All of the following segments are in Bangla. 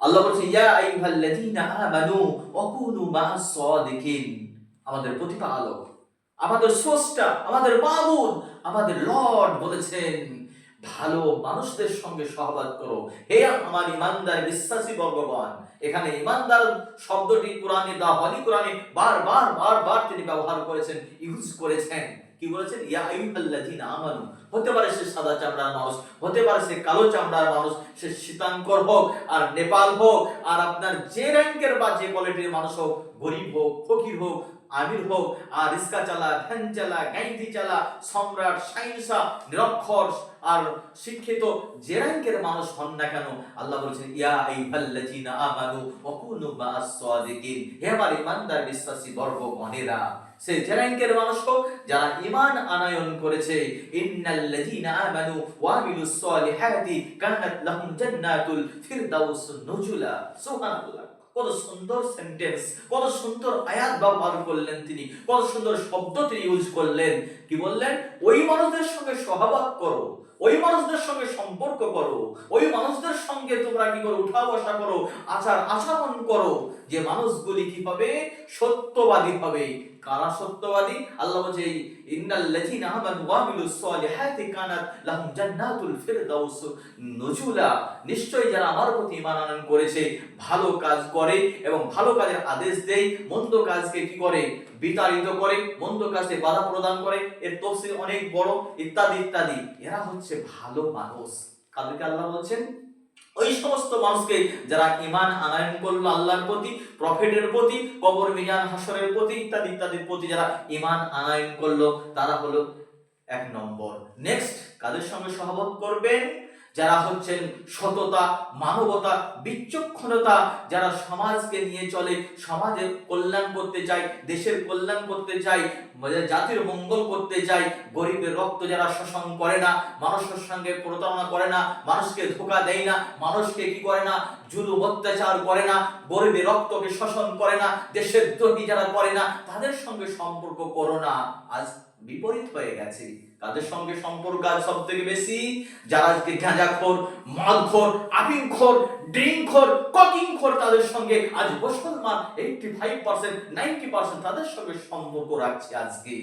আল্লাহ বলছে, ইয়া আমানু মা'আস সাদিকিন। আমাদের প্রতিপালক, আমাদের স্রষ্টা, আমাদের মাবুদ আমাদের লর্ড বলেছেন, ভালো মানুষদের সঙ্গে সহবাদ করো। হে আমার ইমানদার বিশ্বাসী ভগবান এখানে ইমানদার শব্দটি কোরআনে দা হলি কোরআনে বারবার বারবার তিনি ব্যবহার করেছেন, ইউজ করেছেন। কি বলেছেন? ইয়া আইয়ুহাল্লাযীনা আমানু, হতে পারে সে সাদা চামড়ার মানুষ, হতে পারে সে কালো চামড়ার মানুষ, সে শীতাঙ্কর হোক আর নেপাল হোক আর আপনার যে র্যাঙ্কের বা যে কোয়ালিটির মানুষ হোক, গরিব হোক, ফকির হোক, আমির হোক, আর রিস্কা চালা ভ্যান চালা, গাইতি চালা, সম্রাট সাইন্সা নিরক্ষর আর শিক্ষিত যে র্যাঙ্কের মানুষ হন না কেন, আল্লাহ বলছেন, ইয়া আইয়ুহাল্লাযীনা আমানু ওয়া কুনু মা'আস সাদিকিন হে আমার ইমানদার, বিশ্বাসী, বর্গগণেরা সে মানুষ হোক যারা ঈমান আনয়ন করেছে, ইন্নাল্লাযীনা আমানু ওয়া আমিলুস সালিহাতি কানাত লাহুম জান্নাতুল ফিরদাউস নুজুলা। সুবহানাল্লাহ, কত সুন্দর সেন্টেন্স কত সুন্দর আয়াত ব্যবহার করলেন তিনি, কত সুন্দর শব্দ তিনি ইউজ করলেন। কি বললেন? ওই মানুষদের সঙ্গে সহবাদ করো ওই মানুষদের সঙ্গে সম্পর্ক করো। ওই মানুষদের সঙ্গে তোমরা কি করো? উঠা বসা করো, আচার আচরণ করো। যে মানুষগুলি কি হবে সত্যবাদী হবে কারা সত্যবাদী? আল্লাহ বলছে, ইন্নাল লাযিনা আমানু ওয়া আমিলুস সালিহাতি কানাত লাহুম জান্নাতুল ফিরদাউস। নুজুলা, নিশ্চয়ই যারা আমার প্রতি ঈমান আনয়ন করেছে, ভালো কাজ করে এবং ভালো কাজের আদেশ দেয়, মন্দ কাজকে কি করে? বিতাড়িত করে, মন্দ কাজে বাধা প্রদান করে। এর তফসিল অনেক বড়, ইত্যাদি ইত্যাদি। এরা হচ্ছে ভালো মানুষ। কাদেরকে আল্লাহ বলছেন? ওই সমস্ত মানুষকে যারা ইমান আনায়ন করল আল্লাহর প্রতি, প্রফেটের প্রতি, কবর, মিজান, হাসরের প্রতি ইত্যাদি ইত্যাদির প্রতি যারা ইমান আনায়ন করল, তারা হলো এক নম্বর। নেক্সট কাদের সঙ্গে সহবত করবেন? যারা হচ্ছেন সততা, মানবতা, বিচক্ষণতা, যারা সমাজকে নিয়ে চলে, সমাজের কল্যাণ করতে চায়, দেশের কল্যাণ করতে চায় মানে জাতির মঙ্গল করতে চায়, গরিবের রক্ত যারা শোষণ করে না মানুষের সঙ্গে প্রতারণা করে না, মানুষকে ধোকা দেয় না, মানুষকে কি করে না, জুলুম, অত্যাচার করে না, গরিবের রক্তকে শোষণ করে না, দেশের দ্রোহী যারা করে না, তাদের সঙ্গে সম্পর্ক করো না। আজ বিপরীত হয়ে গেছে। তাদের সঙ্গে সম্পর্ক আজ সব থেকে বেশি, যারা আজকে গাঁজাখোর মদখোর, আফিমখোর ড্রিঙ্কখোর ককিংখোর, তাদের সঙ্গে আজ মুসলমান eighty five percent ninety percent তাদের সঙ্গে সম্পর্ক রাখছে আজকে।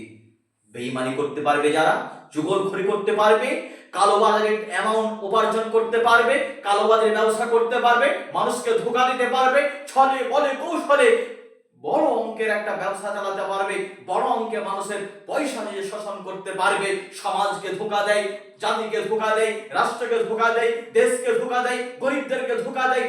বেইমানি করতে পারবে যারা, যুগলখড়ি করতে পারবে কালোবাজারের অ্যামাউন্ট উপার্জন করতে পারবে কালোবাজারের ব্যবসা করতে পারবে, মানুষকে ধোকা দিতে পারবে, ছলে বলে কৌশলে বড় অঙ্কের একটা ব্যবসা চালাতে পারবে, বড় অঙ্কে মানুষের পয়সা নিয়ে শোষণ করতে পারবে, সমাজকে ধোকা দেয়, জাতিকে ধোকা দেয়, রাষ্ট্রকে ধোকা দেয়, দেশকে ধোকা দেয়, গরিবদেরকে ধোকা দেয়।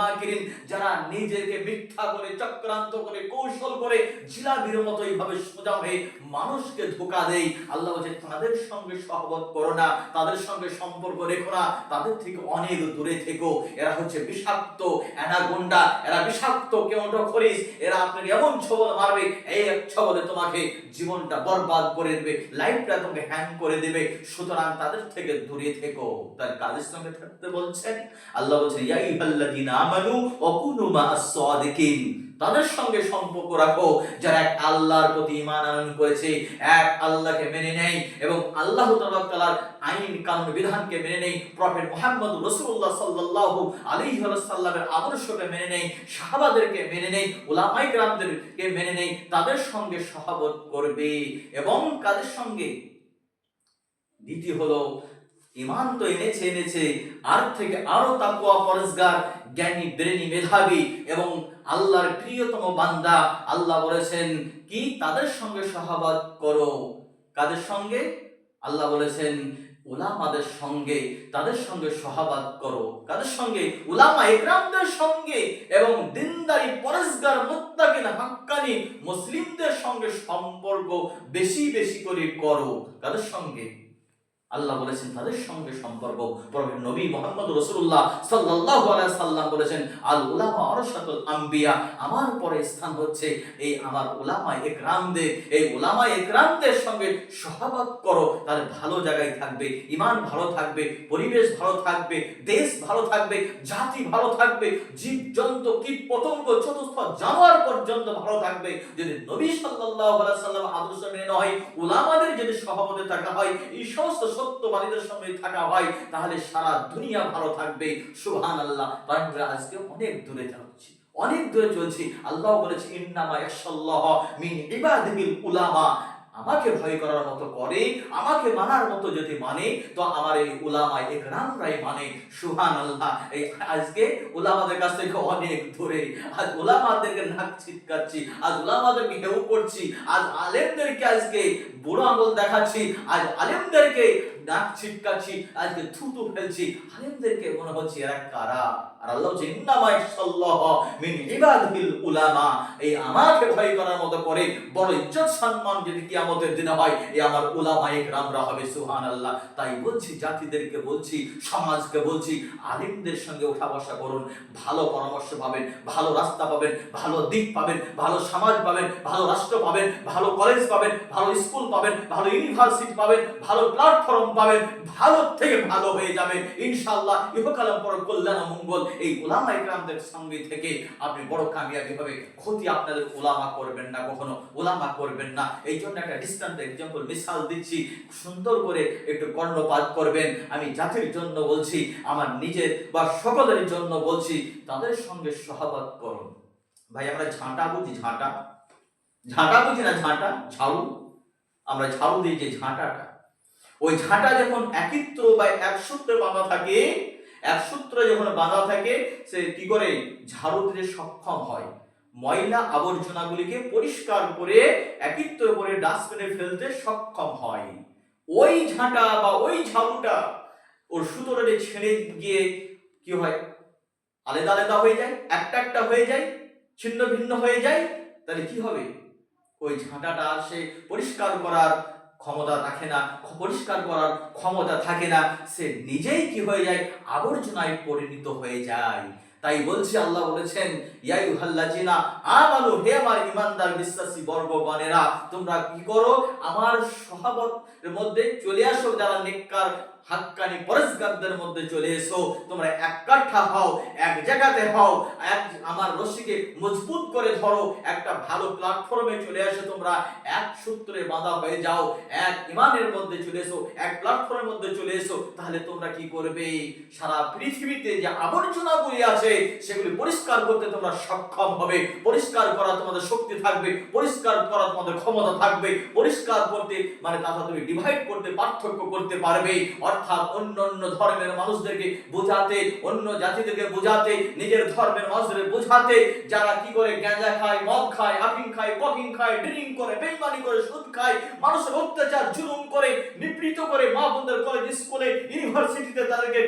মাকিরিন, যারা নিজেকে মিথ্যা করে, চক্রান্ত করে, কৌশল করে জিলাবির মতো এইভাবে সোজা হয়ে মানুষকে ধোকা দেয়। আল্লাহ বলছে, তাদের সঙ্গে সহবত করো না, তাদের সঙ্গে সম্পর্ক রেখো না, তাদের থেকে অনেক দূরে থেকো। এরা হচ্ছে বিষাক্ত অ্যানাগোন্ডা এরা বিষাক্ত কেউটো খরিস এরা আপনাকে এমন ছবল মারবে, এই এক ছবলে তোমাকে জীবনটা বরবাদ করে দেবে, লাইফটা তোমাকে হ্যাং করে দেবে। সুতরাং তাদের থেকে দূরে থেকো, তার কাজের সঙ্গে থাকতে বলছেন। আল্লাহ বলছেন ইয়াই আল্লাহ দিন আমানু অকুনুমা কুনু সাদিকিন তাদের সঙ্গে সম্পর্ক রাখো, যারা এক আল্লাহর প্রতি ঈমান আনয়ন করেছে। এক আল্লাহকে মেনে নেয় এবং আল্লাহ তাআলার আইন কানুন বিধানকে মেনে নেয়। প্রফেট মুহাম্মদ রাসূলুল্লাহ সাল্লাল্লাহু আলাইহি ওয়াসাল্লামের আদর্শকে মেনে নেয়, সাহাবাদেরকে মেনে নেয়, উলামায়ে কেরামদেরকে মেনে নেয়, তাদের সঙ্গে সহাবত করবে এবং কাদের সঙ্গে দ্বিতীয় হলো ইমান তো এনেছে এনেছে। আর থেকে আরও তাকওয়া, পরেজগার, জ্ঞানী, ব্রেনী মেধাবী এবং আল্লাহর প্রিয়তম বান্দা আল্লাহ বলেছেন, কি তাদের সঙ্গে সহাবত করো? কাদের সঙ্গে? আল্লাহ বলেছেন, উলামাদের সঙ্গে, তাদের সঙ্গে সহাবাত করো। কাদের সঙ্গে? উলামা একরামদের সঙ্গে এবং দিনদারি পরেশগার মুত্তাকিন, হাক্কানি মুসলিমদের সঙ্গে সম্পর্ক বেশি বেশি করে করো। কাদের সঙ্গে? আল্লাহ বলেছেন, তাদের সঙ্গে সম্পর্ক। প্রভু নবী মোহাম্মদ রসুল্লাহ আলাইহি সাল্লাম বলেছেন, আল উলামা ওয়ারাসাতুল আম্বিয়া আমার পরে স্থান হচ্ছে এই আমার উলামা একরামদের। এই উলামা একরামদের সঙ্গে সহাবত করো তাহলে ভালো জায়গায় থাকবে ইমান ভালো থাকবে, পরিবেশ ভালো থাকবে, দেশ ভালো থাকবে, জাতি ভালো থাকবে জীব জন্তু কীট পতঙ্গ, চতুর্থ জানোয়ার পর্যন্ত ভালো থাকবে। যদি নবী আলাইহি সাল্লাম আদর্শ মেনে নয় উলামাদের যদি সহমতে থাকা হয়, এই সমস্ত সত্যবাদীদের সঙ্গে থাকা হয়, তাহলে সারা দুনিয়া ভালো থাকবে। সুহান আল্লাহ আমরা আজকে অনেক দূরে যাচ্ছি, অনেক দূরে চলছি। আল্লাহ বলেছে, ইন্নামা ইয়াশাল্লাহ মিন ইবাদিহিল উলামা। আমাকে ভয় করার মতো করে, আমাকে মানার মতো যদি মানে তো আমার এই উলামা একরামরাই মানে। সুহান আল্লাহ এই আজকে উলামাদের কাছ থেকে অনেক ধরে আজ উলামাদেরকে নাক ছিটকাচ্ছি, আজ উলামাদেরকে হেউ করছি, আজ আলেমদেরকে আজকে বুড়ো আঙুল দেখাচ্ছি, আজ আলেমদেরকে নাক ছিটকাচ্ছি আজকে থুতু ফেলছি। আলেমদেরকে মনে হচ্ছে এরা কারা? আর আল্লাহ মিন ইবাদিল উলামা। এই আমাকে ভয় করার মতো করে বড় ইজ্জত সম্মান যদি দিনে হয়, এই আমার রামরা হবে তাই বলছি, জাতিদেরকে বলছি, সমাজকে বলছি, আলিমদের সঙ্গে ওঠা বসা করুন। ভালো পরামর্শ পাবেন, ভালো রাস্তা পাবেন, ভালো দিক পাবেন, ভালো সমাজ পাবেন, ভালো রাষ্ট্র পাবেন, ভালো কলেজ পাবেন, ভালো স্কুল পাবেন, ভালো ইউনিভার্সিটি পাবেন, ভালো প্ল্যাটফর্ম পাবেন, ভালো থেকে ভালো হয়ে যাবে। ইনশাআল্লাহ ইহকালাম পর কল্যাণ মঙ্গল এই ওলামা ইকরামদের সঙ্গে থেকে আপনি বড় কামিয়াবি হবে। ক্ষতি আপনাদের ওলামা করবেন না কখনো, ওলামা করবেন না। এই জন্য একটা ডিস্টান্ট এক্সাম্পল মিসাল দিচ্ছি। সুন্দর করে একটু কর্ণপাত করবেন। আমি জাতির জন্য বলছি, আমার নিজের বা সকলের জন্য বলছি, তাদের সঙ্গে সহবাদ করুন। ভাই, আমরা ঝাঁটা বুঝি, ঝাঁটা? ঝাঁটা বুঝি না, ঝাঁটা? ঝাড়ু? আমরা ঝাড়ু দিই যে ঝাঁটাটা। ওই ঝাঁটা যখন একত্র বা এক সূত্রে বাঁধা থাকে, এক সূত্রে যখন বাঁধা থাকে, সে কি করে? ঝাড়ু দিতে সক্ষম হয়। ময়লা আবর্জনাগুলিকে পরিষ্কার করে, একত্র করে ডাস্টবিনে ফেলতে সক্ষম হয়। ওই ঝাঁটা বা ওই ঝাড়ুটা ওর সুতোটা ছেড়ে গিয়ে কি হয়? আলাদা আলাদা হয়ে যায়, একটা একটা হয়ে যায়, ছিন্ন ভিন্ন হয়ে যায়। তাহলে কি হবে? ওই ঝাঁটাটা সে পরিষ্কার করার ক্ষমতা রাখে না পরিষ্কার করার ক্ষমতা থাকে না, সে নিজেই কি হয়ে যায়? আবর্জনায় পরিণত হয়ে যায়। তাই বলছি, আল্লাহ বলেছেন ইয়াই হাল্লাজিনা আমানু, হে আমার ইমানদার বিশ্বাসী বর্গগণেরা, তোমরা কি করো? আমার সহাবতের মধ্যে চলে আসো যারা নেককার হাক্কানি পরেশগারদের মধ্যে চলে এসো। তোমরা এক কাঠা হও, এক জায়গাতে হও, এক আমার রশিকে মজবুত করে ধরো, একটা ভালো প্ল্যাটফর্মে চলে আসো তোমরা। এক সূত্রে বাঁধা হয়ে যাও, এক ইমানের মধ্যে চলে এসো, এক প্ল্যাটফর্মের মধ্যে চলে এসো। তাহলে তোমরা কি করবে? সারা পৃথিবীতে যে আবর্জনাগুলি আছে, সেগুলি পরিষ্কার করতে তোমরা সক্ষম হবে। পরিষ্কার করা তোমাদের শক্তি থাকবে, পরিষ্কার করা তোমাদের ক্ষমতা থাকবে। পরিষ্কার করতে মানে তাহলে তুমি ডিভাইড করতে, পার্থক্য করতে পারবে। অর্থাৎ অন্য অন্য ধর্মের মানুষদেরকে বোঝাতে, অন্য জাতিদেরকে বোঝাতে, নিজের ধর্মের মানুষদের বোঝাতে, যারা কি করে গাঁজা খায়, মদ খায় আফিং খায়, পকিং খায়, ড্রিঙ্ক করে, বেইমানি করে, সুদ খায়, মানুষের অত্যাচার, জুলুম করে, নিপীড়িত করে মা বোনদের কলেজ স্কুলে ইউনিভার্সিটিতে তাদেরকে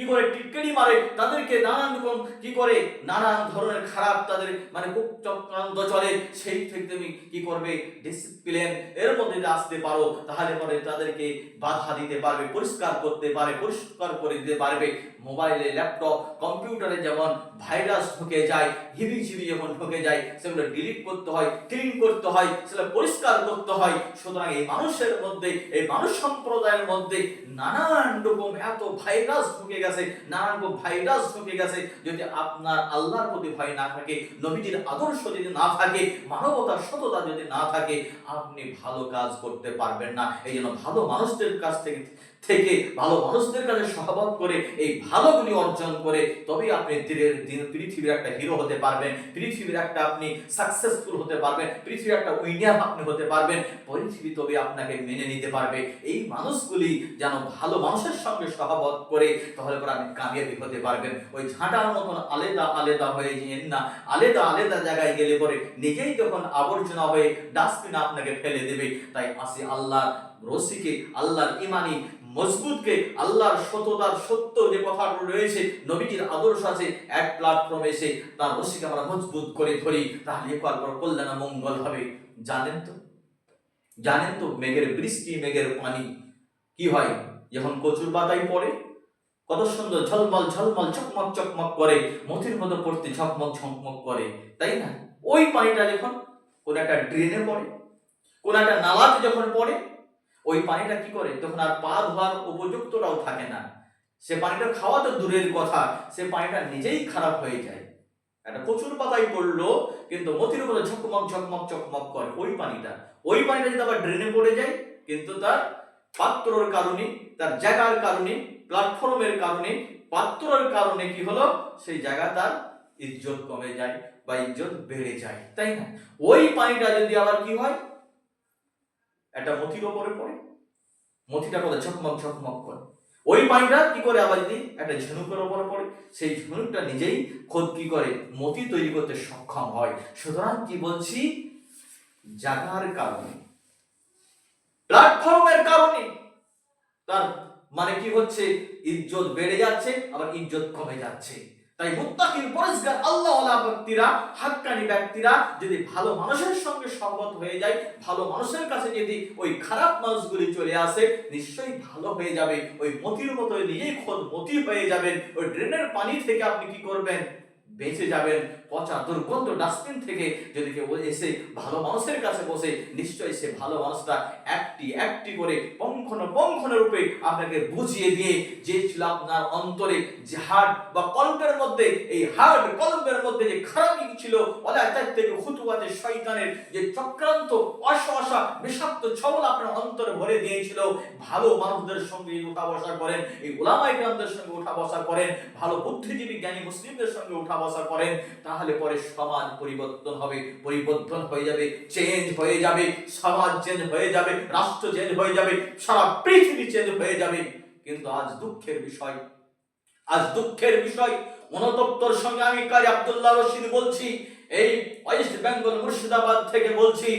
কি করে টিটকেড়ি মারে? তাদেরকে নানান রকম কি করে? নানান ধরনের খারাপ তাদের মানে খুব চক্রান্ত চলে। সেই থেকে তুমি কি করবে? ডিসিপ্লিন এর মধ্যে আসতে পারো। তাহলে পরে তাদেরকে বাধা দিতে পারবে, পরিষ্কার করতে পারে, পরিষ্কার করে দিতে পারবে। মোবাইলে, ল্যাপটপ, কম্পিউটারে যেমন ভাইরাস ঢুকে যায় হিবি ঝিবি যখন ঢুকে যায়, সেগুলো ডিলিট করতে হয় ক্লিন করতে হয়, সেগুলো পরিষ্কার করতে হয়। সুতরাং এই মানুষের মধ্যে, এই মানুষ সম্প্রদায়ের মধ্যে নানান রকম এত ভাইরাস ঢুকে গেছে, নানান রকম ভাইরাস ঢুকে গেছে, যদি আপনার আল্লাহর প্রতি ভয় না থাকে, নবীজির আদর্শ যদি না থাকে, মানবতার সততা যদি না থাকে, আপনি ভালো কাজ করতে পারবেন না। এই জন্য ভালো মানুষদের কাছ থেকে থেকে ভালো মানুষদের কাছে সহবত করে এই ভালোগুলি অর্জন করে তবেই আপনি দিনের দিন পৃথিবীর একটা হিরো হতে পারবেন, পৃথিবীর একটা আপনি সাকসেসফুল হতে পারবেন, পৃথিবীর একটা উইনার আপনি হতে পারবেন পৃথিবী তবে আপনাকে মেনে নিতে পারবে। এই মানুষগুলি যেন ভালো মানুষের সঙ্গে সহবত করে তাহলে পরে আপনি কামিয়াবি হতে পারবেন। ওই ঝাঁটার মতন আলাদা আলাদা হয়ে যেন না, আলাদা আলাদা জায়গায় গেলে পরে নিজেই যখন আবর্জনা হয়ে ডাস্টবিন আপনাকে ফেলে দেবে, তাই আসি আল্লাহ রসিকে, আল্লাহর ইমানি মজবুতকে, আল্লাহর সততার সত্য যে কথাগুলো রয়েছে, নবীজির আদর্শ আছে, এক প্ল্যাটফর্মে এসে তার রশিকে আমরা মজবুত করে ধরি, তাহলে একবার পর কল্যাণ মঙ্গল হবে। জানেন তো? জানেন তো মেঘের বৃষ্টি, মেঘের পানি কি হয়? যখন কচুর পাতায় পড়ে, কত সুন্দর ঝলমল ঝলমল চকমক চকমক করে, মতির মতো পড়তে ঝকমক ঝকমক করে, তাই না? ওই পানিটা যখন কোন একটা ড্রেনে পড়ে, কোন একটা নালাতে যখন পড়ে ওই পানিটা কি করে? তখন আর পা ধোয়ার উপযুক্তটাও থাকে না। সে পানিটা খাওয়া তো দূরের কথা, সে পানিটা নিজেই খারাপ হয়ে যায়। একটা প্রচুর পাতায় পড়ল, কিন্তু মতির উপরে ঝকমক ঝকমক চকমক করে ওই পানিটা। ওই পানিটা যদি আবার ড্রেনে পড়ে যায়, কিন্তু তার পাত্রর কারণে, তার জায়গার কারণে প্ল্যাটফর্মের কারণে, পাত্রর কারণে কি হলো? সেই জায়গা তার ইজ্জত কমে যায় বা ইজ্জত বেড়ে যায়, তাই না? ওই পানিটা যদি আবার কি হয়? একটা মতির ওপরে পড়ে মতিটা করে ঝকমক ঝকমক করে। ওই পানিটা কি করে আবার যদি একটা ঝিনুকের ওপরে পড়ে। সেই ঝিনুকটা নিজেই খোদ কি করে? মতি তৈরি করতে সক্ষম হয়। সুতরাং কি বলছি? জাগার কারণে। প্ল্যাটফর্মের কারণে। তার মানে কি হচ্ছে? ইজ্জত বেড়ে যাচ্ছে, আবার ইজ্জত কমে যাচ্ছে। তাই মুত্তাকিন পরিষ্কার আল্লাহ ব্যক্তিরা, হাক্কানি ব্যক্তিরা যদি ভালো মানুষের সঙ্গে সহমত হয়ে যায়, ভালো মানুষের কাছে যদি ওই খারাপ মানুষগুলি চলে আসে, নিশ্চয়ই ভালো হয়ে যাবে। ওই মতির মতো নিজেই খোদ মতি হয়ে যাবেন। ওই ড্রেনের পানি থেকে আপনি কি করবেন? বেঁচে যাবেন। পচা দুর্গন্ধ ডাস্টবিন থেকে যদি কেউ এসে ভালো মানুষের কাছে বসে, নিশ্চয়ই সে ভালো মানুষটা একটি একটি করে পঙ্খন পঙ্খন রূপে আপনাকে বুঝিয়ে দিয়ে যে ছিল আপনার অন্তরে যে হার্ট বা কল্পের মধ্যে, এই হার্ট কল্পের মধ্যে যে খারাপই ছিল ওলা থেকে খুতুয়াতে শয়তানের যে চক্রান্ত অশা বিষাক্ত ছবল আপনার অন্তরে ভরে দিয়েছিল। ভালো মানুষদের সঙ্গে উঠা বসা করেন, এই ওলামাই গ্রামদের সঙ্গে উঠা বসা করেন, ভালো বুদ্ধিজীবী জ্ঞানী মুসলিমদের সঙ্গে উঠা বসা করেন, তাহলে পরে সমাজ পরিবর্তন হবে, পরিবর্তন হয়ে যাবে চেঞ্জ হয়ে যাবে, সমাজ চেঞ্জ হয়ে যাবে, রাষ্ট্র চেঞ্জ হয়ে যাবে, সারা পৃথিবী চেঞ্জ হয়ে যাবে। কিন্তু আজ দুঃখের বিষয়। আজ দুঃখের বিষয়। মনোতপ্তর সঙ্গে আমি কাজী আব্দুল্লাহ রশিদ বলছি, এই ওয়েস্ট বেঙ্গল মুর্শিদাবাদ থেকে বলছি